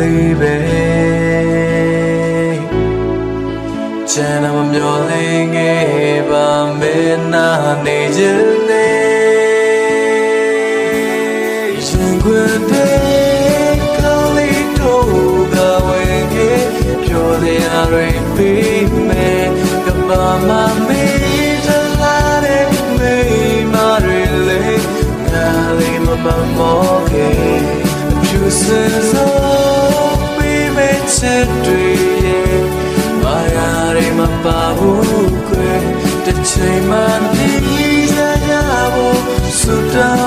စေဒီနေ့ဒီခေါ်လာမေးမျက်နှာလေးမတွေ့ရရဲ့လားလို့လေဒီမြလေးငါမြတ်တာတွေမင်းကိုပြီးနေယူမလားမေရှိစေရှောင်းမလဲလေးတဲ့မှာပြောရှိရပါတော့ဒီနေ့မီဟိုချစ်မီယောလေးပဲကျန်တော့မမျောလေးငယ်ပါမဲနာနေခြင်းနေရင်ခွင်တဲ့ကောင်းလေးတို့ကဝင်ခဲ့ပြောတဲ့ရရင်ပြီးမယ်ကဘာမမေးတလာတဲ့မိမတွေလေးငါလေးမမမောခဲ့အဖြူစင်စောပြီး မဲ့ချက်တွေရဲ့မာယာတွေမပါဘူးကွယ်တစ်ချိန်မှဒီရရဖို့စူတော